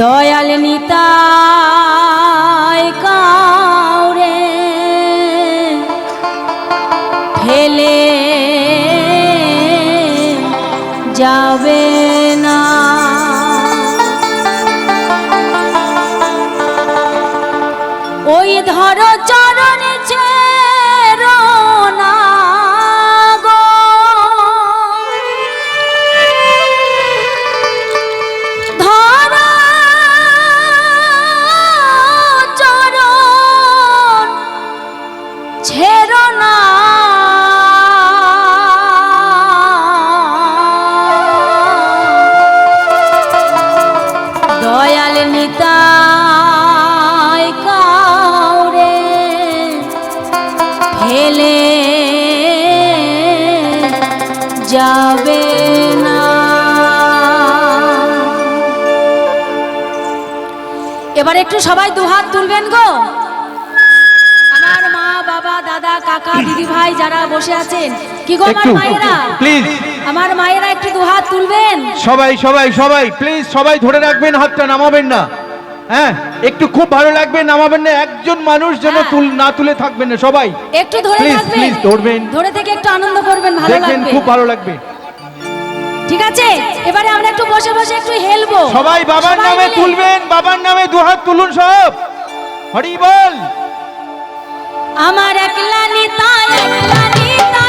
দয়াল কাউরে ফেলে যাবে না। ওই ধর চরণ ছেড়ো না ছেড়ো না। দয়াল নিতাই কাউরে ফেলে যাবে না। এবার একটু সবাই দুহাত তুলবেন গো। কাকা দিদি ভাই যারা বসে আছেন কি গো আমার মায়েরা? প্লিজ আমার মায়েরা একটু দুহাত তুলবেন? সবাই সবাই সবাই প্লিজ সবাই ধরে রাখবেন হাতটা নামাবেন না। হ্যাঁ একটু খুব ভালো লাগবে নামাবেন না একজন মানুষ যেন হ্যাঁ। তুল না তুলে থাকবেন না সবাই। একটু ধরে Please, থাকবেন please, ধরবেন। ধরে থেকে একটু আনন্দ করবেন ভালো দেখবেন লাগবে। খুব ভালো লাগবে। ঠিক আছে? এবারে আমরা একটু বসে বসে একটু হেলবো। সবাই বাবার নামে তুলবেন বাবার নামে দু হাত তুলুন সব। হরি বল। আমার একলা নিতা একলা নিতা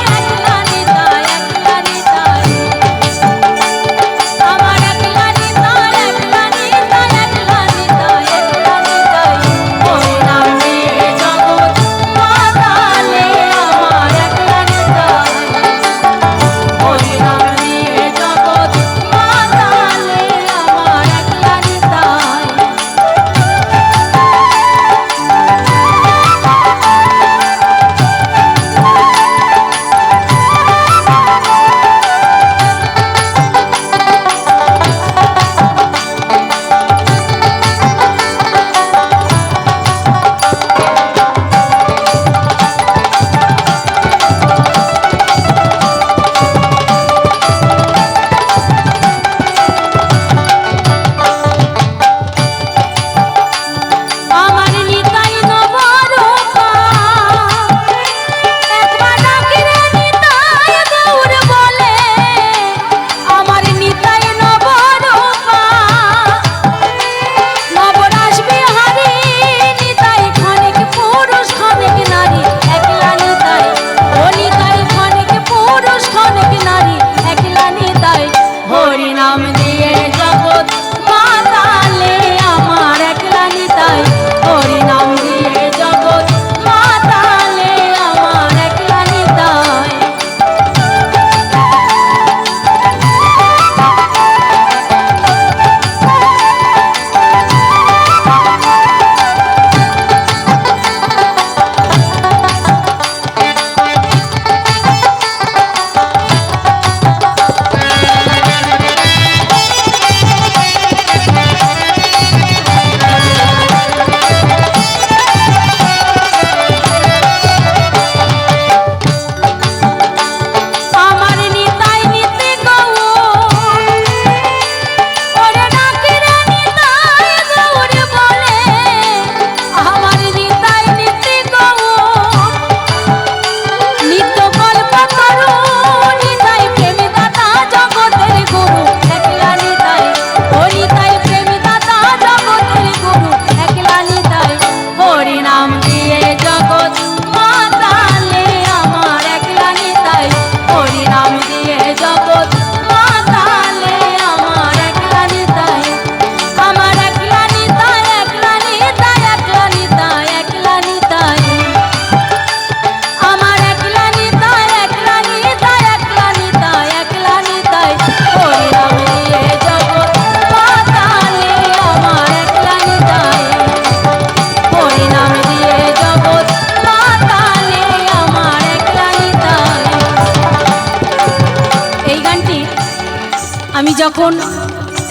যখন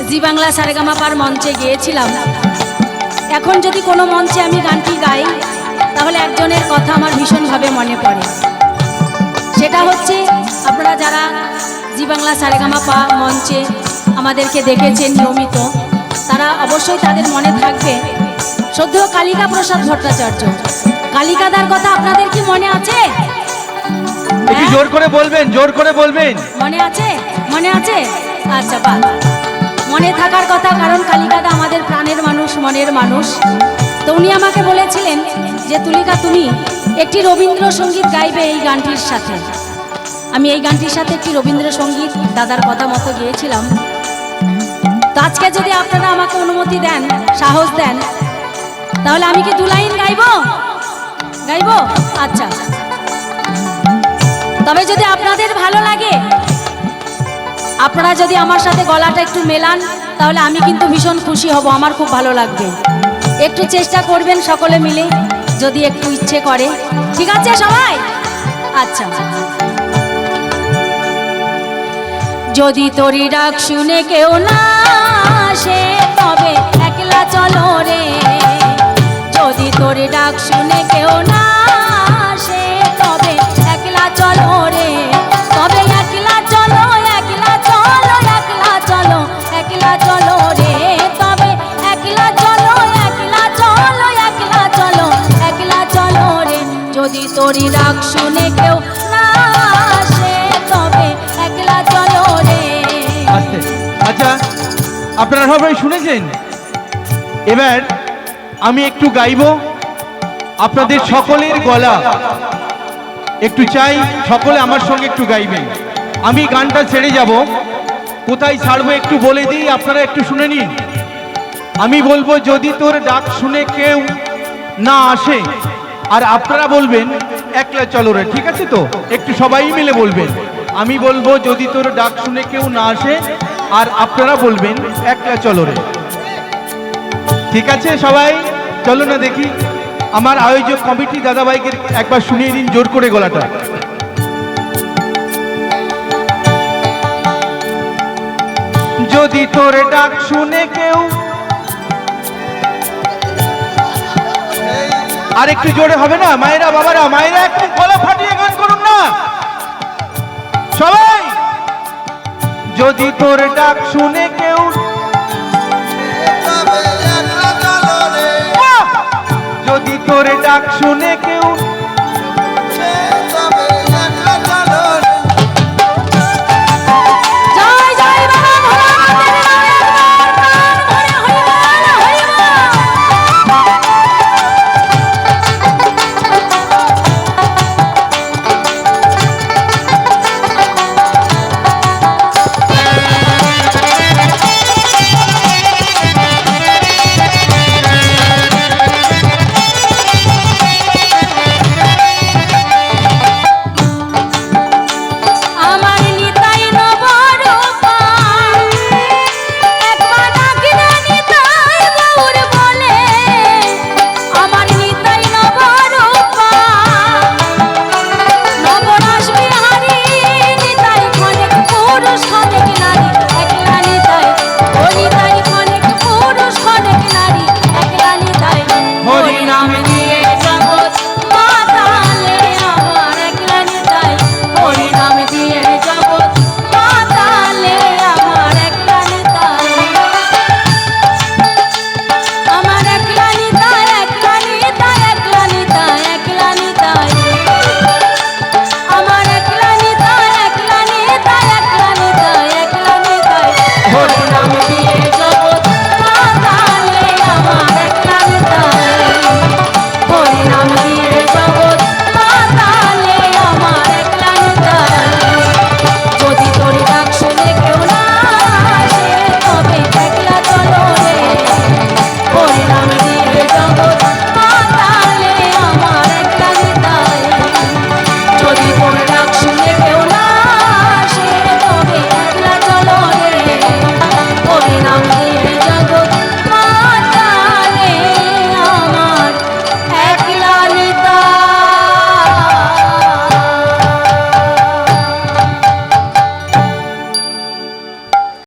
জি বাংলা সারেগামাপার মঞ্চে গিয়েছিলাম, এখন যদি কোনো মঞ্চে আমি গানটি গাই, তাহলে একজনের কথা আমার ভীষণভাবে মনে পড়ে। সেটা হচ্ছে আপনারা যারা জি বাংলা সারেগামা পা মঞ্চে আমাদেরকে দেখেছেন নিয়মিত, তারা অবশ্যই তাদের মনে থাকবে। সদ্য কালিকা প্রসাদ ভট্টাচার্য। কালিকাদার কথা আপনাদের কি মনে আছে? একটু হ্যাঁ? জোর করে বলবেন জোর করে বলবেন। মনে আছে? মনে আছে? আচ্ছা বা মনে থাকার কথা কারণ কালিকাদা আমাদের প্রাণের মানুষ মনের মানুষ। তো উনি আমাকে বলেছিলেন যে তুলিকা তুমি একটি রবীন্দ্রসঙ্গীত গাইবে এই গানটির সাথে। আমি এই গানটির সাথে একটি রবীন্দ্রসঙ্গীত দাদার কথা মতো গিয়েছিলাম। তো আজকে যদি আপনারা আমাকে অনুমতি দেন সাহস দেন তাহলে আমি কি দু লাইন গাইবো? গাইবো? আচ্ছা। তবে যদি আপনাদের ভালো লাগে, আপনারা যদি আমার সাথে গলাটা একটু মেলান, তাহলে আমি কিন্তু ভীষণ খুশি হব, আমার খুব ভালো লাগবে। একটু চেষ্টা করবেন সকলে মিলে, যদি একটু ইচ্ছে করে। ঠিক আছে সবাই? আচ্ছা। যদি তোরি ডাক শুনে কেউ না আসে, তবে একলা চলো রে। যদি তোরে ডাক শুনে কেউ না শুনে কেউ রে। আচ্ছা আপনারা সবাই শুনেছেন? এবার আমি একটু গাইবো আপনাদের সকলের গলা। একটু চাই সকলে আমার সঙ্গে একটু গাইবেন। আমি গানটা ছেড়ে যাব। কোথায় ছাড়বো একটু বলে দিই, আপনারা একটু শুনে নিন। আমি বলব, যদি তোর ডাক শুনে কেউ না আসে, আর আপনারা বলবেন একলা চলো রে, ঠিক আছে তো? একটু সবাই মিলে বলবেন আমি বলব, যদি তোর ডাক শুনে কেউ না আসে, আর আপনারা বলবেন, একলা চলো রে। ঠিক আছে সবাই? চলো না দেখি। আমার আয়োজক কমিটি দাদাভাইকে একবার শুনিয়ে দিন, জোর করে গলাটা। যদি তোর ডাক শুনে কেউ আর একটু জোরে হবে না মায়েরা, বাবারা, মায়েরা, একটু গলা ফাটিয়ে গান করুন না সবাই যদি তোর ডাক শুনে কেউ! যদি তোর ডাক শুনে কেউ